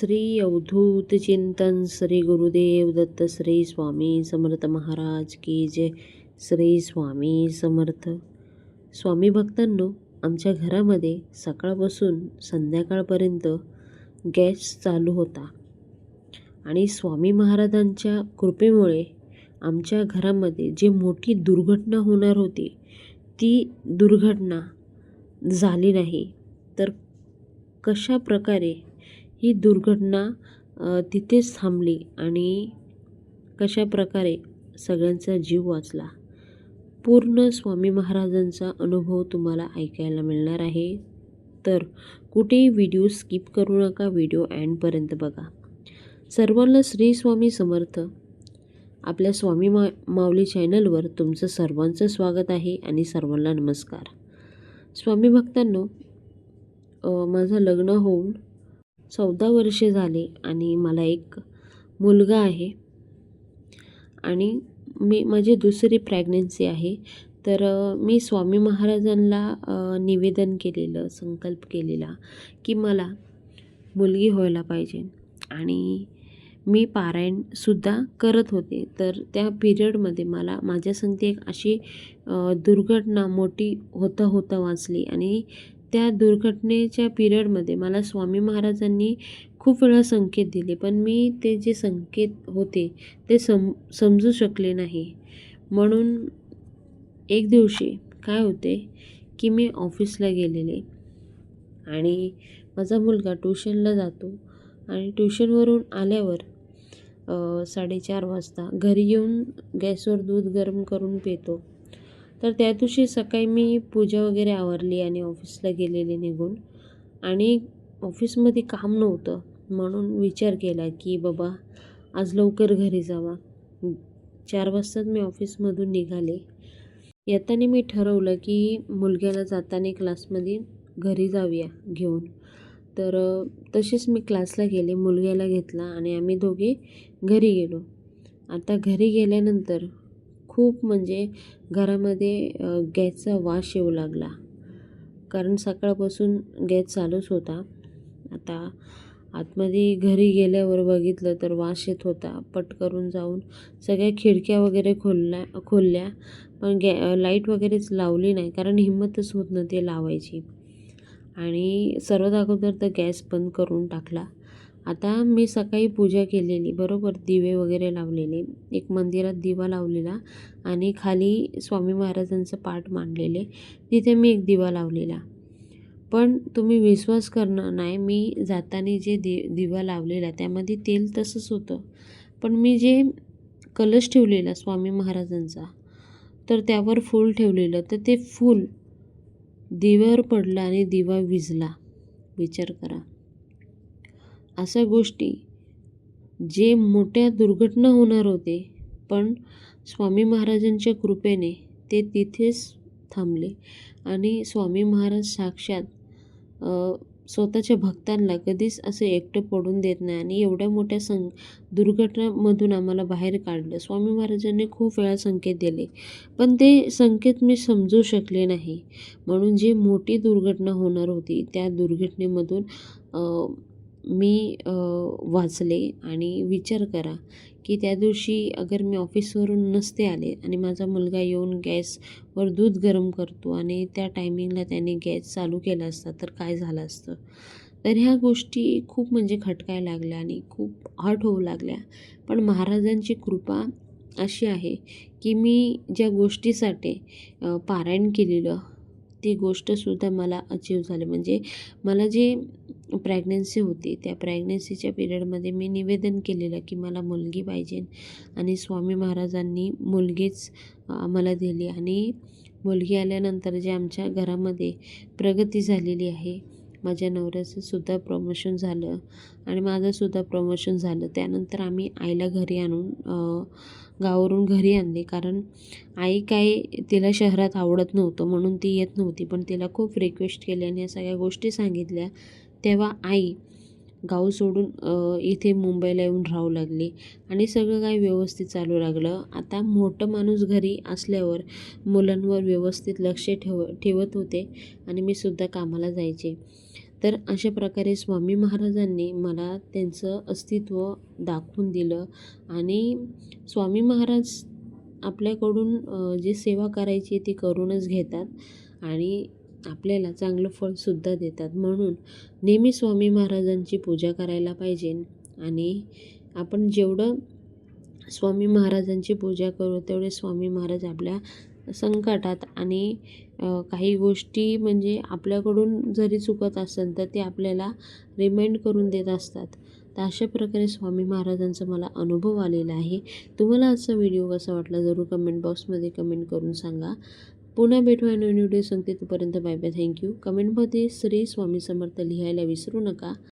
श्री अवधूत चिंतन श्री गुरुदेव दत्त श्री स्वामी समर्थ महाराज की जय. श्री स्वामी समर्थ. स्वामी भक्तांनो आमच्या घरामध्ये सकाळपासून संध्याकाळपर्यंत गॅस चालू होता. आणि स्वामी महाराजांच्या कृपेमुळे आमच्या घरामध्ये जी मोठी दुर्घटना होणार होती ती दुर्घटना झाली नाही. तर कशा प्रकारे ही दुर्घटना तिथेच थांबली आणि कशा प्रकारे सगळ्यांचा जीव वाचला? पूर्ण स्वामी महाराजांचा अनुभव तुम्हाला ऐकायला मिळणार आहे. तर कुठेही व्हिडिओ स्किप करू नका व्हिडिओ अँडपर्यंत बघा. सर्वांना श्री स्वामी समर्थ. आपल्या स्वामी मा माऊली चॅनलवर तुमचं सर्वांचं स्वागत आहे आणि सर्वांना नमस्कार. स्वामी भक्तांनो माझं लग्न होऊन चौदा वर्षे झाले आणि मला एक मुलगा आहे. आणि मी माझी दुसरी प्रॅग्नन्सी आहे. तर मी स्वामी महाराजांना निवेदन केलेलं संकल्प केलेला की मला मुलगी व्हायला पाहिजे. आणि मी पारायणसुद्धा करत होते. तर त्या पिरियडमध्ये मला माझ्यासंगती एक अशी दुर्घटना मोठी होता होता वाचली. आणि त्या दुर्घटनेच्या पिरियडमध्ये मला स्वामी महाराजांनी खूप वेळा संकेत दिले पण मी ते जे संकेत होते ते सम समजू शकले नाही. म्हणून एक दिवशी काय होते की मी ऑफिसला गेलेले आणि माझा मुलगा ट्युशनला जातो आणि ट्युशनवरून आल्यावर साडेचार वाजता घरी येऊन गॅसवर दूध गरम करून पितो. तर त्या दिवशी सकाळी मी पूजा वगैरे आवरली आणि ऑफिसला गेलेले निघून. आणि ऑफिसमध्ये काम नव्हतं म्हणून विचार केला की बाबा आज लवकर घरी जावा. चार वाजताच मी ऑफिसमधून निघाले. येताना मी ठरवलं की मुलग्याला जाताना क्लासमध्ये घरी जाऊया घेऊन. तर तसेच मी क्लासला गेले मुलग्याला घेतला आणि आम्ही दोघे घरी गेलो. आता घरी गेल्यानंतर खूप म्हणजे घरामध्ये गॅसचा वास येऊ लागला. कारण सकाळपासून गॅस चालूच होता. आता आतमध्ये घरी गेल्यावर बघितलं तर वास येत होता. पट करून जाऊन सगळ्या खिडक्या वगैरे खोलल्या खोलल्या. पण गॅ लाइट वगैरेच लावली नाही कारण हिंमतच होत नव्हती लावायची. आणि सर्वात अगोदर तर गॅस बंद करून टाकला. आता मी सकाळी पूजा केलेली बरोबर दिवे वगैरे लावलेले एक मंदिरात दिवा लावलेला आणि खाली स्वामी महाराजांचं पाठ मांडलेले. तिथे मी एक दिवा लावलेला. पण तुम्ही विश्वास करणार नाही मी जाताना जे दि दिवा लावलेला त्यामध्ये तेल तसंच होतं. पण मी जे कलश ठेवलेला स्वामी महाराजांचा तर त्यावर फूल ठेवलेलं तर ते फूल दिव्यावर पडलं आणि दिवा विजला. विचार करा. अशा गोष्टी जे मोठ्या दुर्घटना होणार होते पण स्वामी महाराजांच्या कृपेने ते तिथेच थांबले. आणि स्वामी महाराज साक्षात स्वतःच्या भक्तांना कधीच असं एकटं पडून देत नाही आणि एवढ्या मोठ्या सं दुर्घटनामधून आम्हाला बाहेर काढलं. स्वामी महाराजांनी खूप वेळा संकेत दिले पण ते संकेत मी समजू शकले नाही. म्हणून जी मोठी दुर्घटना होणार होती त्या दुर्घटनेमधून मी वाचले आणि विचार करा की त्या दिवशी अगर मी ऑफिसवरून नसते आले आणि माझा मुलगा येऊन गॅसवर दूध गरम करतो आणि त्या टायमिंगला त्याने गॅस चालू केला असता तर काय झालं असतं? तर ह्या गोष्टी खूप म्हणजे खटकाय लागल्या आणि खूप हट होऊ लागल्या. पण महाराजांची कृपा अशी आहे की मी ज्या गोष्टीसाठी पारायण केलेलं ती गोष्टसुद्धा मला अचीव झाली. म्हणजे मला जे प्रॅग्नन्सी होती त्या प्रॅग्नन्सीच्या पिरियडमध्ये मी निवेदन केलेलं की मला मुलगी पाहिजे आणि स्वामी महाराजांनी मुलगीच आम्हाला दिली. आणि मुलगी आल्यानंतर जे आमच्या घरामध्ये प्रगती झालेली आहे माझ्या नवऱ्याचं सुद्धा प्रमोशन झालं आणि माझंसुद्धा प्रमोशन झालं. त्यानंतर आम्ही आईला घरी आणून गावावरून घरी आणले. कारण आई काय तिला शहरात आवडत नव्हतं म्हणून ती येत नव्हती. पण तिला खूप रिक्वेस्ट केली आणि या सगळ्या गोष्टी सांगितल्या. तेव्हा आई गाव सोडून इथे मुंबईला येऊन राहू लागली आणि सगळं काही व्यवस्थित चालू लागलं. आता मोठं माणूस घरी असल्यावर मुलांवर व्यवस्थित लक्ष ठेव ठेवत होते आणि मी सुद्धा कामाला जायचे. तर अशा प्रकारे स्वामी महाराजांनी मला त्यांचं अस्तित्व दाखवून दिलं आणि स्वामी महाराज आपल्याकडून जी सेवा करायची ती करूनच घेतात आणि आपल्याला चांगलं फळसुद्धा देतात. म्हणून नेहमी स्वामी महाराजांची पूजा करायला पाहिजे आणि आपण जेवढं स्वामी महाराजांची पूजा करू तेवढे स्वामी महाराज आपल्या संकटात आणि काही गोष्टी म्हणजे आपल्याकडून जरी चुकत असेल तर ते आपल्याला रिमाइंड करून देत असतात. तर अशा प्रकारे स्वामी महाराजांचा मला अनुभव आलेला आहे. तुम्हाला आजचा व्हिडिओ कसा वाटला जरूर कमेंट बॉक्समध्ये कमेंट करून सांगा. पुन्हा भेटूया नवीन व्हिडिओ सांगते तोपर्यंत बाय बाय थँक्यू कमेंटमध्ये श्री स्वामी समर्थ लिहायला विसरू नका.